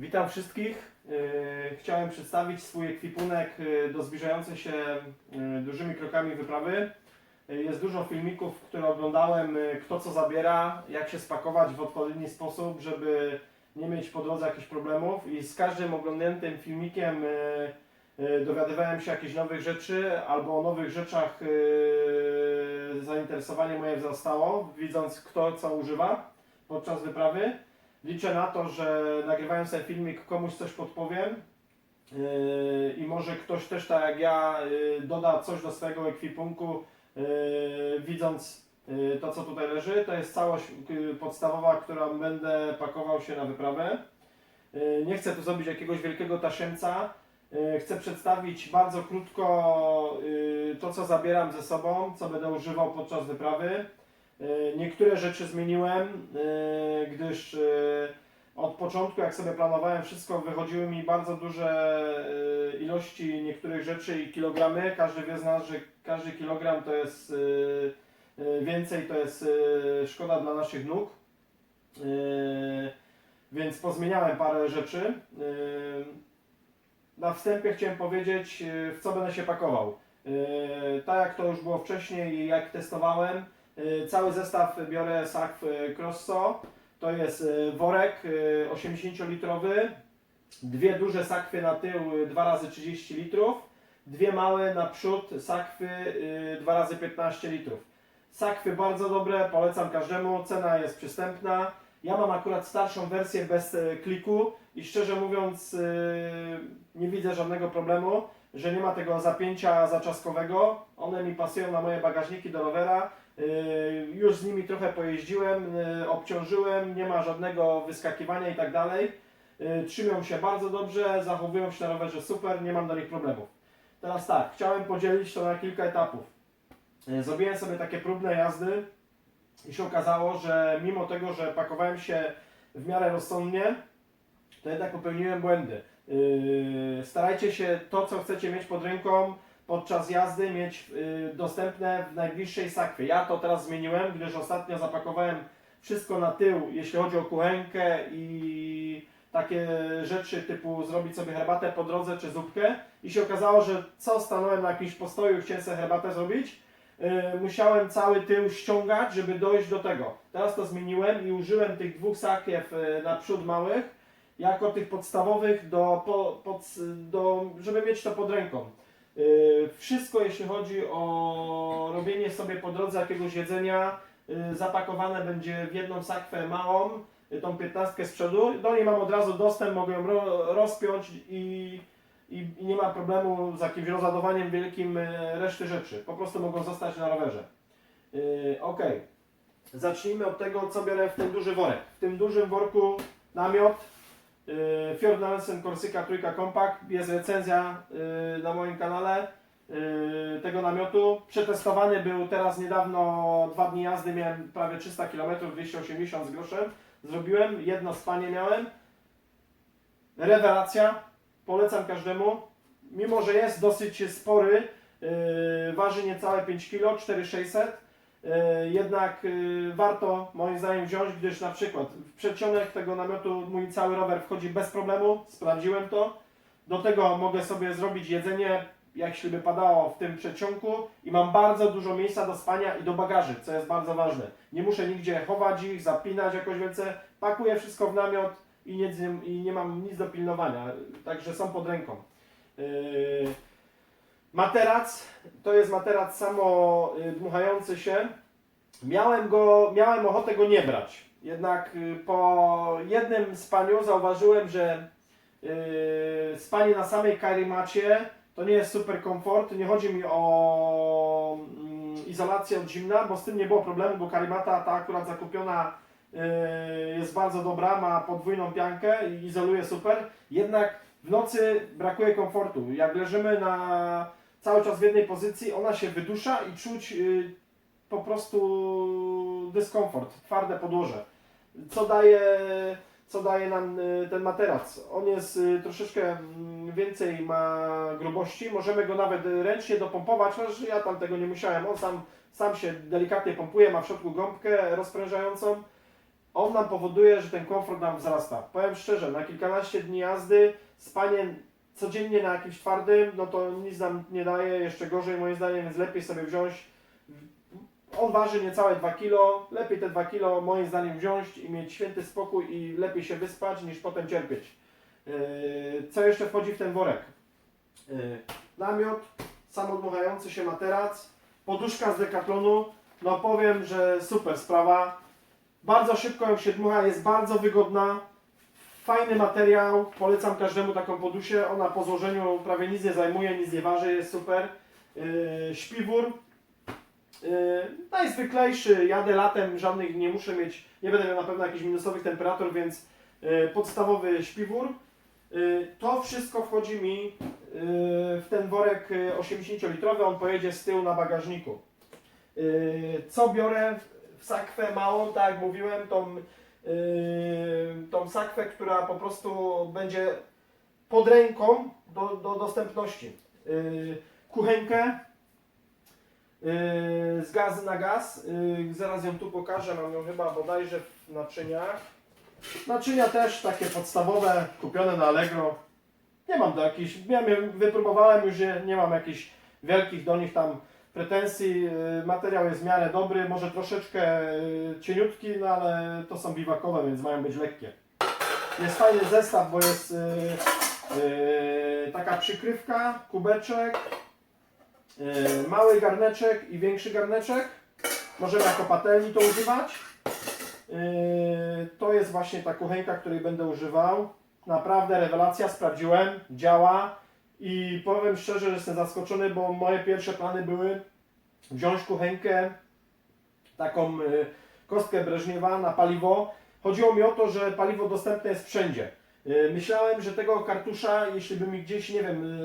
Witam wszystkich. Yy, Chciałem przedstawić swój ekwipunek yy, do zbliżającej się yy, dużymi krokami wyprawy. Jest dużo filmików, które oglądałem, kto co zabiera, jak się spakować w odpowiedni sposób, żeby nie mieć po drodze jakichś problemów i z każdym oglądniętym filmikiem dowiadywałem się jakichś nowych rzeczy albo o nowych rzeczach zainteresowanie moje wzrastało, widząc kto co używa podczas wyprawy. Liczę na to, że nagrywając ten filmik komuś coś podpowiem yy, i może ktoś też tak jak ja yy, doda coś do swojego ekwipunku, yy, widząc to co tutaj leży. To jest całość podstawowa, którą będę pakował się na wyprawę. Nie chcę tu zrobić jakiegoś wielkiego tasiemca. Chcę przedstawić bardzo krótko to co zabieram ze sobą, co będę używał podczas wyprawy. E, Niektóre rzeczy zmieniłem, e, gdyż e, od początku, jak sobie planowałem wszystko, wychodziły mi bardzo duże ilości niektórych rzeczy i kilogramy. Każdy wie z nas, że każdy kilogram to jest więcej, to jest szkoda dla naszych nóg. Więc pozmieniałem parę rzeczy. Na wstępie chciałem powiedzieć, w co będę się pakował. Tak jak to już było wcześniej i jak testowałem, Cały zestaw biorę Sakw y, Crosso. To jest y, worek y, 80-litrowy, dwie duże sakwy na tył y, 2 razy 30 litrów, dwie małe na przód sakwy y, 2 razy 15 litrów. Sakwy bardzo dobre, polecam każdemu, cena jest przystępna. Ja mam akurat starszą wersję bez kliku i szczerze mówiąc nie widzę żadnego problemu, że nie ma tego zapięcia zaczaskowego. One mi pasują na moje bagażniki do rowera. Yy, Już z nimi trochę pojeździłem, yy, obciążyłem, nie ma żadnego wyskakiwania i tak dalej. Yy, Trzymią się bardzo dobrze, zachowują się na rowerze super, nie mam do nich problemów. Teraz tak, chciałem podzielić to na kilka etapów. Zrobiłem sobie takie próbne jazdy i się okazało, że mimo tego, że pakowałem się w miarę rozsądnie, to jednak popełniłem błędy. Starajcie się to, co chcecie mieć pod ręką, podczas jazdy mieć y, dostępne w najbliższej sakwie. Ja to teraz zmieniłem, gdyż ostatnio zapakowałem wszystko na tył, jeśli chodzi o kuchenkę i takie rzeczy typu zrobić sobie herbatę po drodze czy zupkę i się okazało, że co stanąłem na jakimś postoju i chciałem sobie herbatę zrobić, y, musiałem cały tył ściągać, żeby dojść do tego. Teraz to zmieniłem i użyłem tych dwóch sakiew y, naprzód małych jako tych podstawowych do, po, pod, do, żeby mieć to pod ręką. Yy, Wszystko jeśli chodzi o robienie sobie po drodze jakiegoś jedzenia yy, zapakowane będzie w jedną sakwę małą, yy, tą 15 z przodu. Do niej mam od razu dostęp, mogę ją ro, rozpiąć i, i, i nie ma problemu z jakimś rozładowaniem wielkim reszty rzeczy. Po prostu mogą zostać na rowerze. Ok. Zacznijmy od tego, co biorę w ten duży worek. W tym dużym worku namiot, Fjord Nansen Corsica Trójka Compact, jest recenzja yy, na moim kanale yy, tego namiotu. Przetestowany był teraz niedawno, dwa dni jazdy, miałem prawie 300 km, 280 z groszem. Zrobiłem, jedno spanie miałem. Rewelacja, polecam każdemu. Mimo, że jest dosyć spory, waży niecałe 5 kg, 4600. E, Jednak y, warto moim zdaniem wziąć, gdyż na przykład w przedsionek tego namiotu mój cały rower wchodzi bez problemu, sprawdziłem to. Do tego mogę sobie zrobić jedzenie, jeśli by padało w tym przedsionku i mam bardzo dużo miejsca do spania i do bagaży, co jest bardzo ważne. Nie muszę nigdzie chować ich, zapinać jakoś więcej, pakuję wszystko w namiot i nie, i nie mam nic do pilnowania, także są pod ręką. Yy, Materac to jest materac samo y, dmuchający się. Miałem go, miałem ochotę go nie brać. Jednak y, po jednym spaniu zauważyłem, że y, spanie na samej karimacie to nie jest super komfort. Nie chodzi mi o mm, izolację od zimna, bo z tym nie było problemu, bo karimata ta akurat zakupiona jest bardzo dobra, ma podwójną piankę i izoluje super. Jednak w nocy brakuje komfortu. Jak leżymy na cały czas w jednej pozycji, ona się wydusza i czuć y, po prostu dyskomfort, twarde podłoże. Co daje, co daje nam y, ten materac? On jest y, troszeczkę mm, więcej ma grubości, możemy go nawet ręcznie dopompować, chociaż ja tam tego nie musiałem. On sam, sam się delikatnie pompuje, ma w środku gąbkę rozprężającą on nam powoduje, że ten komfort nam wzrasta. Powiem szczerze, na kilkanaście dni jazdy spanie codziennie na jakimś twardym, no to nic nam nie daje, jeszcze gorzej moim zdaniem, więc lepiej sobie wziąć. On waży niecałe 2 kg, lepiej te 2 kg moim zdaniem wziąć i mieć święty spokój i lepiej się wyspać niż potem cierpieć. Yy, Co jeszcze wchodzi w ten worek? Yy, Namiot, samodmuchający się materac, poduszka z Decathlonu, no powiem, że super sprawa. Bardzo szybko ją się dmucha, jest bardzo wygodna. Fajny materiał, polecam każdemu taką podusię. Ona po złożeniu prawie nic nie zajmuje, nic nie waży, jest super. Yy, śpiwór. Yy, najzwyklejszy, jadę latem, żadnych nie muszę mieć, nie będę miał na pewno jakichś minusowych temperatur, więc yy, podstawowy śpiwór. Yy, to wszystko wchodzi mi w ten worek yy, 80-litrowy, on pojedzie z tyłu na bagażniku. Co biorę w sakwę małą, tak jak mówiłem, tą sakwę, która po prostu będzie pod ręką do, do dostępności. Yy, Kuchenkę yy, z gazy na gaz, yy, zaraz ją tu pokażę, mam ją chyba bodajże w naczyniach. Naczynia też takie podstawowe, kupione na Allegro. Nie mam do jakichś, miałem, wypróbowałem już nie mam jakichś wielkich do nich tam pretensji. Materiał jest w miarę dobry, może troszeczkę cieniutki, no ale to są biwakowe, więc mają być lekkie. Jest fajny zestaw, bo jest yy, yy, taka przykrywka, kubeczek, yy, mały garneczek i większy garneczek. Możemy jako patelni to używać. Yy, to jest właśnie ta kuchenka, której będę używał. Naprawdę rewelacja, sprawdziłem, działa i powiem szczerze, że jestem zaskoczony, bo moje pierwsze plany były wziąć kuchenkę, taką y, kostkę Breżniewa na paliwo. Chodziło mi o to, że paliwo dostępne jest wszędzie. Y, Myślałem, że tego kartusza, jeśli by mi gdzieś, nie wiem,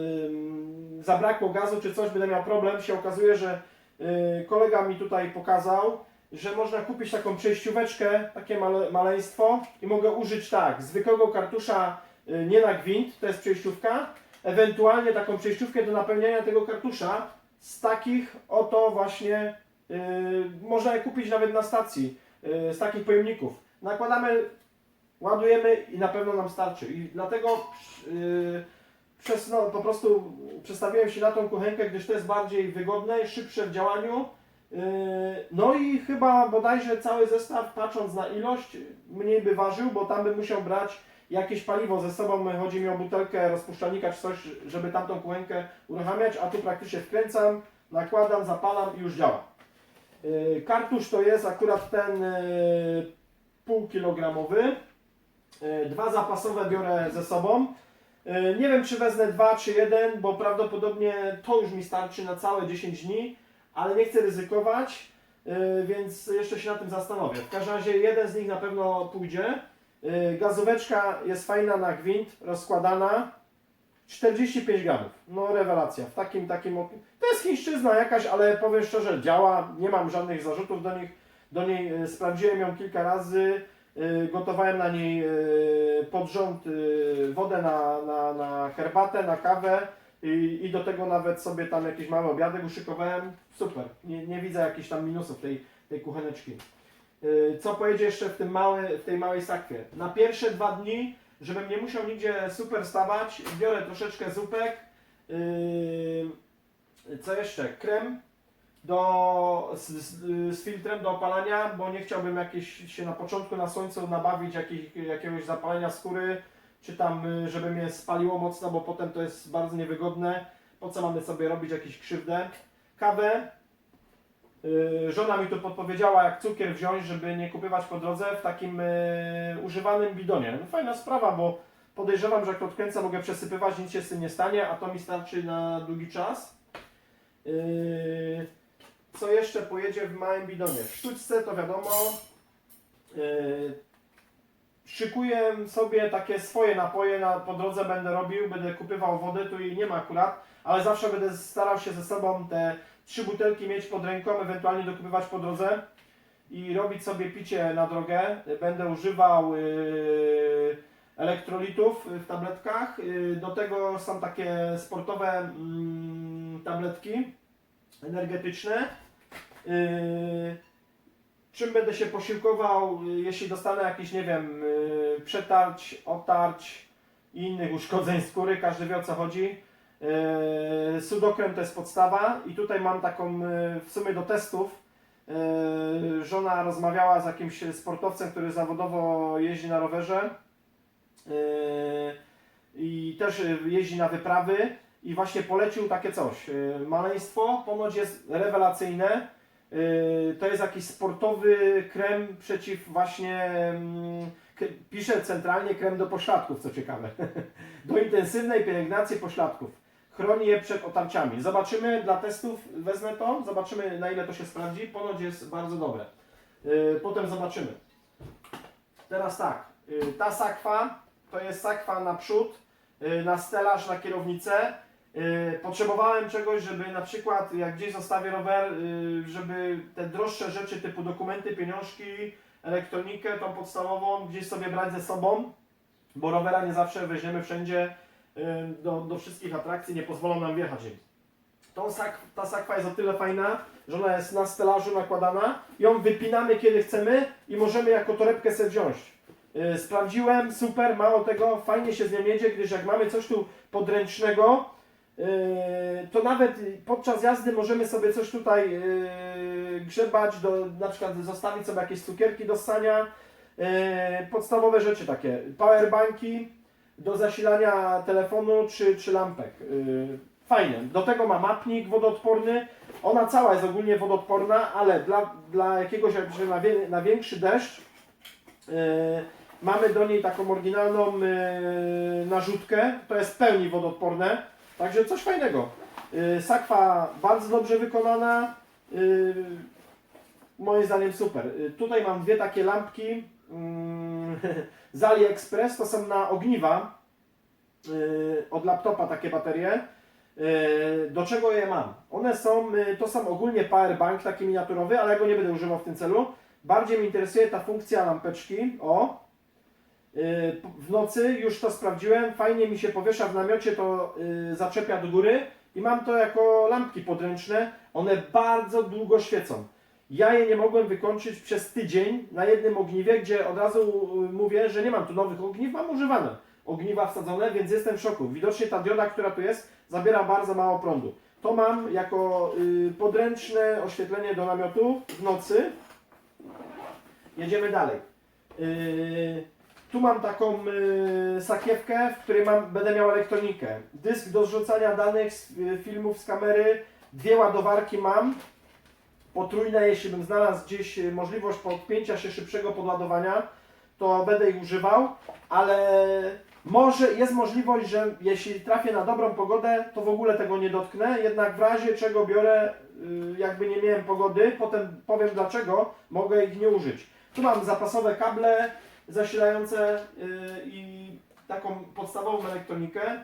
y, zabrakło gazu czy coś, będę miał problem. Się okazuje, że y, kolega mi tutaj pokazał, że można kupić taką przejścióweczkę, takie male, maleństwo i mogę użyć tak, zwykłego kartusza nie na gwint, to jest przejściówka, ewentualnie taką przejściówkę do napełniania tego kartusza z takich oto właśnie y, można je kupić nawet na stacji, y, z takich pojemników. Nakładamy, ładujemy i na pewno nam starczy. I dlatego y, przez, no, po prostu przestawiłem się na tą kuchenkę, gdyż to jest bardziej wygodne, szybsze w działaniu. Yy, No i chyba bodajże cały zestaw, patrząc na ilość, mniej by ważył, bo tam bym musiał brać jakieś paliwo ze sobą. Chodzi mi o butelkę rozpuszczalnika czy coś, żeby tamtą kuchenkę uruchamiać, a tu praktycznie wkręcam, nakładam, zapalam i już działa. Yy, Kartusz to jest akurat ten yy, półkilogramowy. Yy, Dwa zapasowe biorę ze sobą. Yy, Nie wiem, czy wezmę dwa, czy jeden, bo prawdopodobnie to już mi starczy na całe 10 dni, ale nie chcę ryzykować, yy, więc jeszcze się na tym zastanowię. W każdym razie jeden z nich na pewno pójdzie. Gazóweczka jest fajna na gwint, rozkładana. 45 gramów. No rewelacja. W takim, takim... To jest chińszczyzna jakaś, ale powiem szczerze, działa. Nie mam żadnych zarzutów do nich. Do niej yy, sprawdziłem ją kilka razy. Yy, Gotowałem na niej yy, pod rząd wodę na, na, na herbatę, na kawę i, i do tego nawet sobie tam jakiś mały obiadek uszykowałem. Super. Nie, nie widzę jakichś tam minusów tej, tej kucheneczki. Co pojedzie jeszcze w, tym mały, w tej małej sakwie? Na pierwsze dwa dni, żebym nie musiał nigdzie super stawać, biorę troszeczkę zupek. Co jeszcze? Krem do, z, z, z filtrem do opalania, bo nie chciałbym jakieś się na początku na słońcu nabawić jakich, jakiegoś zapalenia skóry, czy tam, y, żeby mnie spaliło mocno, bo potem to jest bardzo niewygodne. Po co mamy sobie robić jakieś krzywdę? Kawę. Y, Żona mi tu podpowiedziała, jak cukier wziąć, żeby nie kupywać po drodze w takim y, używanym bidonie. No, fajna sprawa, bo podejrzewam, że jak to odkręcę, mogę przesypywać, nic się z tym nie stanie, a to mi starczy na długi czas. Yy, co jeszcze pojedzie w małym bidonie? W sztuczce to wiadomo. Yy, szykuję sobie takie swoje napoje, na, po drodze będę robił, będę kupywał wodę, tu jej nie ma akurat, ale zawsze będę starał się ze sobą te trzy butelki mieć pod ręką, ewentualnie dokupywać po drodze i robić sobie picie na drogę. Będę używał yy, elektrolitów w tabletkach. Yy, do tego są takie sportowe mm, tabletki energetyczne. Yy, czym będę się posiłkował, y, jeśli dostanę jakiś, nie wiem, y, przetarć, otarć i innych uszkodzeń skóry, każdy wie o co chodzi. Yy, Sudokrem to jest podstawa i tutaj mam taką yy, w sumie do testów. Yy, Żona rozmawiała z jakimś sportowcem, który zawodowo jeździ na rowerze yy, i też yy, jeździ na wyprawy i właśnie polecił takie coś. Yy, Maleństwo ponoć jest rewelacyjne. Yy, To jest jakiś sportowy krem przeciw właśnie mm, pisze centralnie krem do pośladków, co ciekawe. do intensywnej pielęgnacji pośladków. Chroni je przed otarciami. Zobaczymy dla testów, wezmę to, zobaczymy na ile to się sprawdzi. Ponoć jest bardzo dobre. Yy, Potem zobaczymy. Teraz tak, yy, ta sakwa to jest sakwa na przód, na stelaż, na kierownicę. Yy, Potrzebowałem czegoś, żeby na przykład jak gdzieś zostawię rower, yy, żeby te droższe rzeczy typu dokumenty, pieniążki, elektronikę, tą podstawową gdzieś sobie brać ze sobą, bo rowera nie zawsze weźmiemy wszędzie y, do, do wszystkich atrakcji, nie pozwolą nam wjechać. Tą sak, ta sakwa jest o tyle fajna, że ona jest na stelażu nakładana, ją wypinamy kiedy chcemy i możemy jako torebkę sobie wziąć. Y, Sprawdziłem, super, mało tego, fajnie się z nią jedzie, gdyż jak mamy coś tu podręcznego, y, to nawet podczas jazdy możemy sobie coś tutaj y, grzebać, do, na przykład zostawić sobie jakieś cukierki do ssania, y, podstawowe rzeczy takie, powerbanki do zasilania telefonu czy, czy lampek. Fajne. Do tego ma mapnik wodoodporny. Ona cała jest ogólnie wodoodporna, ale dla, dla jakiegoś na, wie, na większy deszcz mamy do niej taką oryginalną narzutkę. To jest w pełni wodoodporne. Także coś fajnego. Y, sakwa bardzo dobrze wykonana. Y, moim zdaniem super. Y, tutaj mam dwie takie lampki mm, z AliExpress. To są na ogniwa od laptopa takie baterie. Do czego je mam? One są, to są ogólnie powerbank taki miniaturowy, ale ja go nie będę używał w tym celu. Bardziej mnie interesuje ta funkcja lampeczki. O, w nocy już to sprawdziłem, fajnie mi się powiesza w namiocie, to y, zaczepia do góry i mam to jako lampki podręczne. One bardzo długo świecą. Ja je nie mogłem wykończyć przez tydzień na jednym ogniwie, gdzie od razu y, mówię, że nie mam tu nowych ogniw, mam używane ogniwa wsadzone, więc jestem w szoku. Widocznie ta dioda, która tu jest, zabiera bardzo mało prądu. To mam jako y, podręczne oświetlenie do namiotu w nocy. Jedziemy dalej. Y, tu mam taką y, sakiewkę, w której mam, będę miał elektronikę. Dysk do zrzucania danych z y, filmów z kamery. Dwie ładowarki mam. Potrójne, jeśli bym znalazł gdzieś y, możliwość podpięcia się szybszego podładowania, to będę ich używał, ale może jest możliwość, że jeśli trafię na dobrą pogodę, to w ogóle tego nie dotknę, jednak w razie czego biorę, y, jakby nie miałem pogody, potem powiem dlaczego, mogę ich nie użyć. Tu mam zapasowe kable zasilające y, i taką podstawową elektronikę.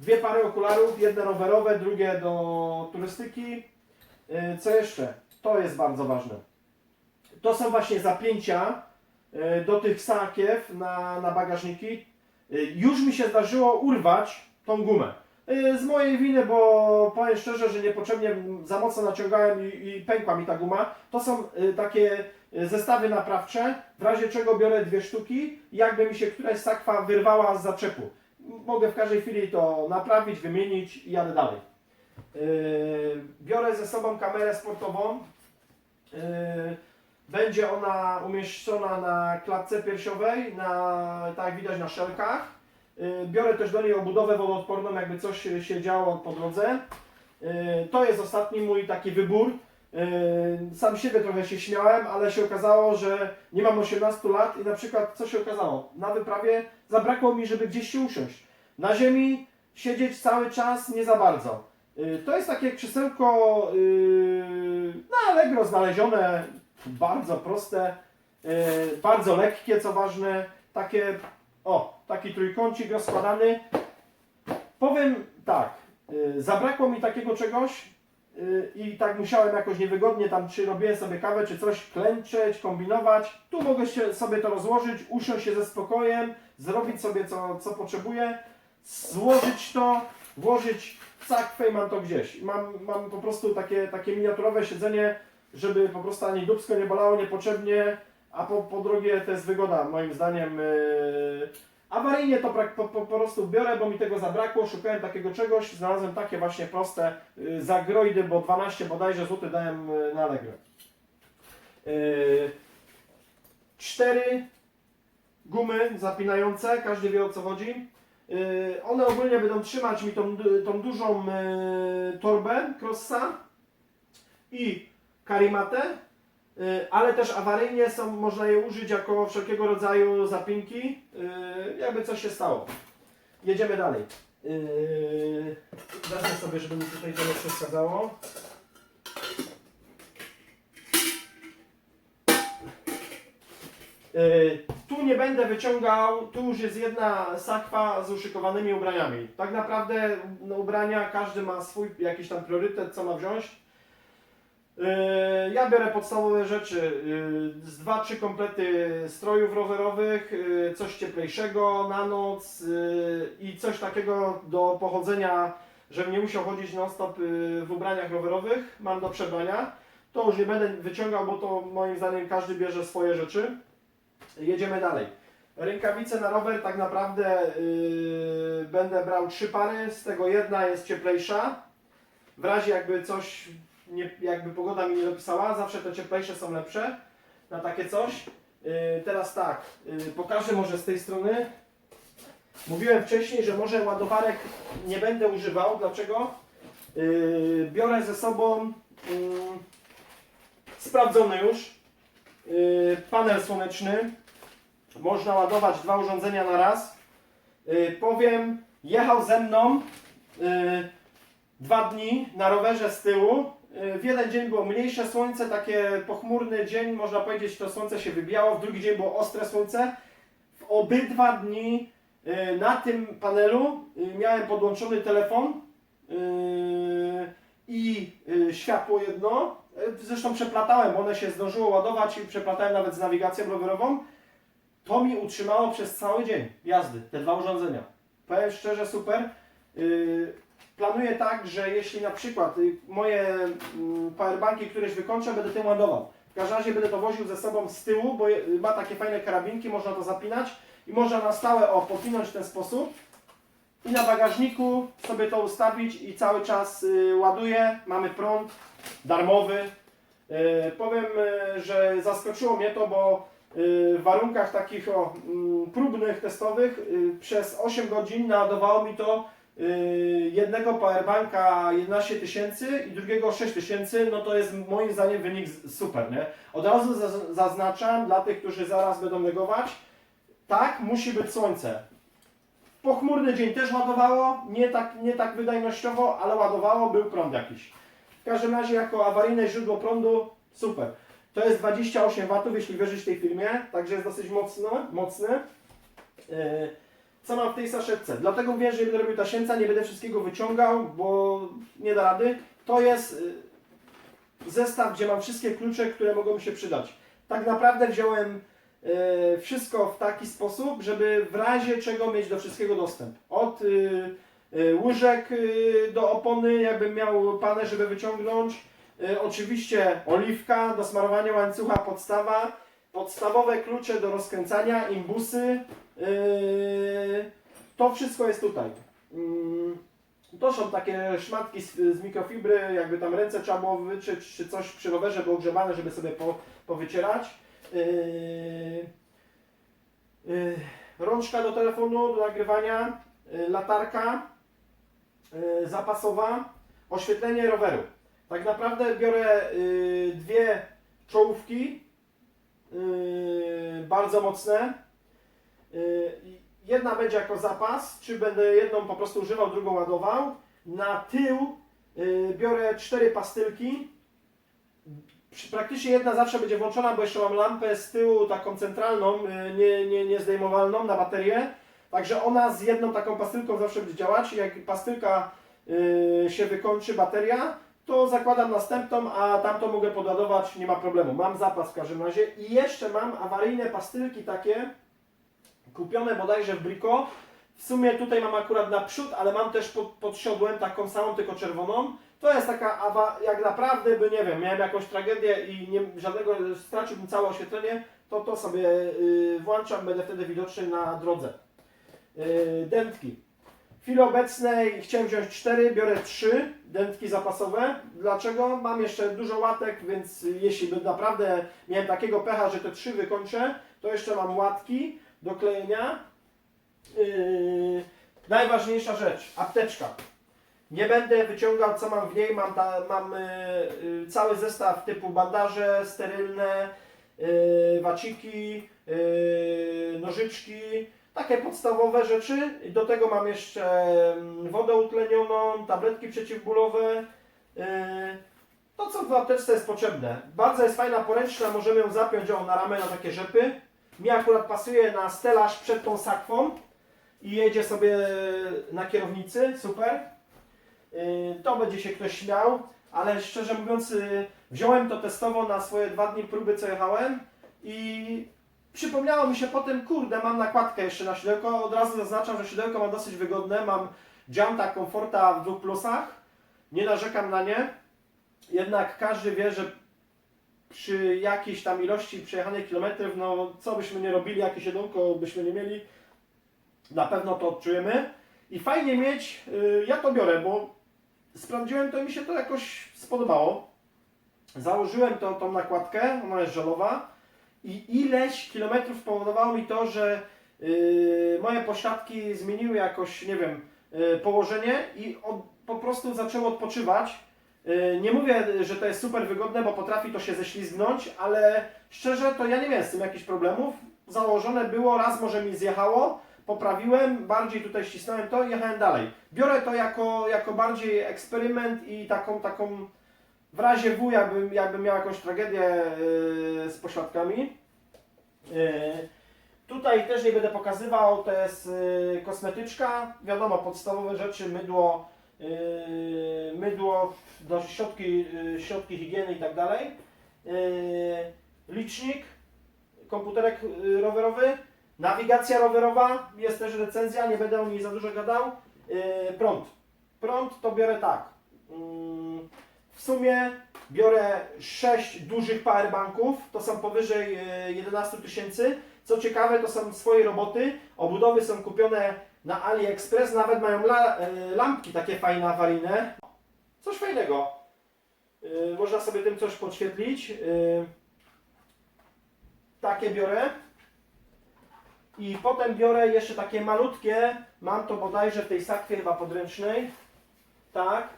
Dwie pary okularów, jedne rowerowe, drugie do turystyki. Y, Co jeszcze? To jest bardzo ważne. To są właśnie zapięcia y, do tych sakiew na, na bagażniki. Już mi się zdarzyło urwać tą gumę. Y, Z mojej winy, bo powiem szczerze, że niepotrzebnie za mocno naciągałem i, i pękła mi ta guma. To są y, takie y, zestawy naprawcze, w razie czego biorę dwie sztuki jakby mi się któraś sakwa wyrwała z zaczepu. Mogę w każdej chwili to naprawić, wymienić i jadę dalej. Biorę ze sobą kamerę sportową. Będzie ona umieszczona na klatce piersiowej, na, tak jak widać na szelkach. Yy, Biorę też do niej obudowę wodoodporną, jakby coś się działo po drodze. Yy, To jest ostatni mój taki wybór. Sam siebie trochę się śmiałem, ale się okazało, że nie mam 18 lat i na przykład co się okazało? Na wyprawie zabrakło mi, żeby gdzieś się usiąść. Na ziemi siedzieć cały czas nie za bardzo. To jest takie krzesełko na Allegro znalezione, bardzo proste, bardzo lekkie, co ważne, takie, o, taki trójkącik rozkładany. Powiem tak, yy, zabrakło mi takiego czegoś yy, i tak musiałem jakoś niewygodnie tam, czy robiłem sobie kawę, czy coś, klęczeć, kombinować. Tu mogę sobie to rozłożyć, usiąść się ze spokojem, zrobić sobie co, co potrzebuję, złożyć to, włożyć w sakwę i mam to gdzieś. Mam, mam po prostu takie, takie miniaturowe siedzenie żeby po prostu ani dubsko nie bolało niepotrzebnie, a po, po drugie to jest wygoda moim zdaniem. Yy, awaryjnie to po, po, po prostu biorę, bo mi tego zabrakło, szukałem takiego czegoś, znalazłem takie właśnie proste yy, zagroidy, bo 12 bodajże złotych dałem yy, na Allegro. Yy, cztery gumy zapinające, każdy wie o co chodzi. Yy, one ogólnie będą trzymać mi tą, tą dużą yy, torbę Crossa i karimatę, ale też awaryjnie są, można je użyć jako wszelkiego rodzaju zapinki, yy, jakby coś się stało. Jedziemy dalej. Yy, wezmę sobie, żeby mi tutaj to nie przeszkadzało. Tu nie będę wyciągał, tu już jest jedna sakwa z uszykowanymi ubraniami. Tak naprawdę no, ubrania, każdy ma swój jakiś tam priorytet, co ma wziąć. Yy, Ja biorę podstawowe rzeczy, yy, z dwa, trzy komplety strojów rowerowych, yy, coś cieplejszego na noc i coś takiego do pochodzenia, żebym nie musiał chodzić non stop yy, w ubraniach rowerowych, mam do przebrania. To już nie będę wyciągał, bo to moim zdaniem każdy bierze swoje rzeczy. Jedziemy dalej. Rękawice na rower tak naprawdę yy, będę brał trzy pary, z tego jedna jest cieplejsza. W razie jakby coś, nie, jakby pogoda mi nie dopisała, zawsze te cieplejsze są lepsze na takie coś. Yy, teraz tak, yy, pokażę może z tej strony. Mówiłem wcześniej, że może ładowarek nie będę używał. Dlaczego? Yy, biorę ze sobą yy, sprawdzony już yy, panel słoneczny. Można ładować dwa urządzenia na raz. Yy, powiem, jechał ze mną yy, dwa dni na rowerze z tyłu. Yy, w jeden dzień było mniejsze słońce, takie pochmurny dzień, można powiedzieć, to słońce się wybijało. W drugi dzień było ostre słońce. W obydwa dni yy, na tym panelu yy, miałem podłączony telefon i światło jedno. Zresztą przeplatałem, one się zdążyło ładować i przeplatałem nawet z nawigacją rowerową. To mi utrzymało przez cały dzień jazdy, te dwa urządzenia. Powiem szczerze, super. Planuję tak, że jeśli na przykład y, moje mm, powerbanki któreś wykończę, będę tym ładował. W każdym razie będę to woził ze sobą z tyłu, bo je- ma takie fajne karabinki, można to zapinać i można na stałe o, popinąć w ten sposób i na bagażniku sobie to ustawić i cały czas y, ładuję. Mamy prąd darmowy. Y, powiem, y, że zaskoczyło mnie to, bo y, w warunkach takich o, mm, próbnych, testowych y, przez 8 godzin naładowało mi to y, jednego powerbanka 11 tysięcy i drugiego 6 tysięcy, no to jest moim zdaniem wynik super, nie? Od razu zaz- zaznaczam dla tych, którzy zaraz będą negować, tak, musi być słońce. Pochmurny dzień też ładowało, nie tak, nie tak wydajnościowo, ale ładowało, był prąd jakiś. W każdym razie jako awaryjne źródło prądu, super. To jest 28 W, jeśli wierzyć tej firmie, także jest dosyć mocno, mocny. Yy, Co mam w tej saszetce? Dlatego mówię, że nie będę robił tasiemca, nie będę wszystkiego wyciągał, bo nie da rady. To jest yy, zestaw, gdzie mam wszystkie klucze, które mogą mi się przydać. Tak naprawdę wziąłem yy, wszystko w taki sposób, żeby w razie czego mieć do wszystkiego dostęp. Od yy, łyżek do opony, jakbym miał panę, żeby wyciągnąć. Oczywiście oliwka do smarowania łańcucha, podstawa. Podstawowe klucze do rozkręcania, imbusy. Yy, to wszystko jest tutaj. Mm, To są takie szmatki z, z mikrofibry, jakby tam ręce trzeba było wyczyć, czy coś przy rowerze było grzebane, żeby sobie po, powycierać. Yy, yy, rączka do telefonu, do nagrywania, yy, latarka yy, zapasowa, oświetlenie roweru. Tak naprawdę biorę yy, dwie czołówki, yy, bardzo mocne. Yy, Jedna będzie jako zapas, czy będę jedną po prostu używał, drugą ładował. Na tył yy, biorę cztery pastylki. Praktycznie jedna zawsze będzie włączona, bo jeszcze mam lampę z tyłu taką centralną, yy, nie, nie, niezdejmowalną na baterię. Także ona z jedną taką pastylką zawsze będzie działać. Jak pastylka się wykończy, bateria, to zakładam następną, a tamtą mogę podładować, nie ma problemu. Mam zapas w każdym razie. I jeszcze mam awaryjne pastylki takie, kupione bodajże w Brico. W sumie tutaj mam akurat naprzód, ale mam też pod, pod siodłem taką samą, tylko czerwoną. To jest taka, awa, jak naprawdę by, nie wiem, miałem jakąś tragedię i nie, żadnego, straciłbym całe oświetlenie, to to sobie y, włączam, będę wtedy widoczny na drodze. Y, dętki. Chwili obecnej chciałem wziąć 4, biorę 3 dętki zapasowe. Dlaczego? Mam jeszcze dużo łatek, więc jeśli by naprawdę miałem takiego pecha, że te 3 wykończę, to jeszcze mam łatki do klejenia. Yy, najważniejsza rzecz, apteczka. Nie będę wyciągał co mam w niej, mam, ta, mam yy, yy, cały zestaw typu bandaże sterylne, yy, waciki, yy, nożyczki, takie podstawowe rzeczy. Do tego mam jeszcze mm, wodę utlenioną, tabletki przeciwbólowe. Yy, to co w apteczce jest potrzebne. Bardzo jest fajna poręczna, możemy ją zapiąć ją na ramę na takie rzepy. Mi akurat pasuje na stelaż przed tą sakwą i jedzie sobie na kierownicy, super. Yy, To będzie się ktoś śmiał, ale szczerze mówiąc yy, wziąłem to testowo na swoje dwa dni próby co jechałem i przypomniało mi się potem, kurde, mam nakładkę jeszcze na siódełko, od razu zaznaczam, że siódełko mam dosyć wygodne, mam Janta Comforta w dwóch plusach, nie narzekam na nie, jednak każdy wie, że przy jakiejś tam ilości przejechanych kilometrów, no co byśmy nie robili, jakie siedemko byśmy nie mieli, na pewno to odczujemy. I fajnie mieć, y, ja to biorę, bo sprawdziłem to i mi się to jakoś spodobało. Założyłem to, tą nakładkę, ona jest żelowa i ileś kilometrów spowodowało mi to, że y, moje pośladki zmieniły jakoś, nie wiem, y, położenie i od, po prostu zaczęły odpoczywać. Y, Nie mówię, że to jest super wygodne, bo potrafi to się ześlizgnąć, ale szczerze to ja nie miałem z tym jakichś problemów. Założone było, raz może mi zjechało, poprawiłem, bardziej tutaj ścisnąłem to i jechałem dalej. Biorę to jako, jako bardziej eksperyment i taką, taką w razie W, jakbym, jakbym miał jakąś tragedię yy, z pośladkami. Yy, tutaj też nie będę pokazywał, to jest yy, kosmetyczka, wiadomo, podstawowe rzeczy, mydło, yy, mydło, do środki, yy, środki higieny i tak dalej. Yy, licznik, komputerek yy, rowerowy, nawigacja rowerowa, jest też recenzja, nie będę o niej za dużo gadał. Yy, prąd. Prąd to biorę tak. Mm, w sumie biorę 6 dużych powerbanków, to są powyżej yy, 11 tysięcy. Co ciekawe, to są swoje roboty. Obudowy są kupione na AliExpress, nawet mają la, yy, lampki takie fajne awaryjne. Coś fajnego. Yy, można sobie tym coś podświetlić. Takie biorę. I potem biorę jeszcze takie malutkie, mam to bodajże w tej sakwie chyba podręcznej, tak,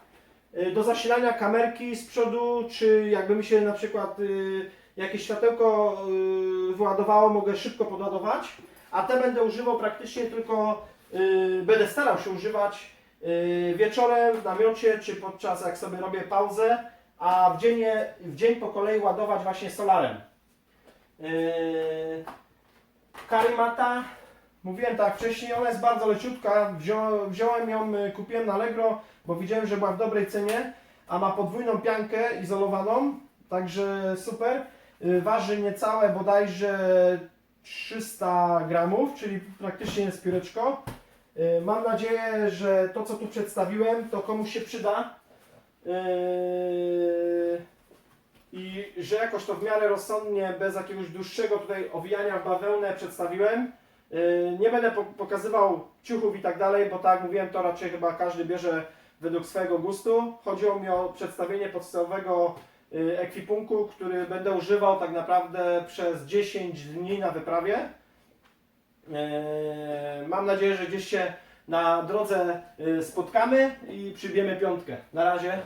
do zasilania kamerki z przodu, czy jakby mi się na przykład y, jakieś światełko y, wyładowało, mogę szybko podładować, a te będę używał praktycznie tylko, y, będę starał się używać y, wieczorem w namiocie, czy podczas jak sobie robię pauzę, a w dzień, w dzień po kolei ładować właśnie solarem. Karimata, mówiłem tak wcześniej, ona jest bardzo leciutka. Wzią, wziąłem ją, y, kupiłem na Allegro, bo widziałem, że była w dobrej cenie, a ma podwójną piankę izolowaną, także super. Y, Waży niecałe bodajże 300 gramów, czyli praktycznie jest pióreczko. Y, Mam nadzieję, że to co tu przedstawiłem, to komuś się przyda. I że jakoś to w miarę rozsądnie, bez jakiegoś dłuższego tutaj owijania w bawełnę przedstawiłem. Yy, Nie będę po- pokazywał ciuchów i tak dalej, bo tak jak mówiłem, to raczej chyba każdy bierze według swojego gustu. Chodziło mi o przedstawienie podstawowego yy, ekwipunku, który będę używał tak naprawdę przez 10 dni na wyprawie. Yy, Mam nadzieję, że gdzieś się na drodze spotkamy i przybijemy piątkę. Na razie.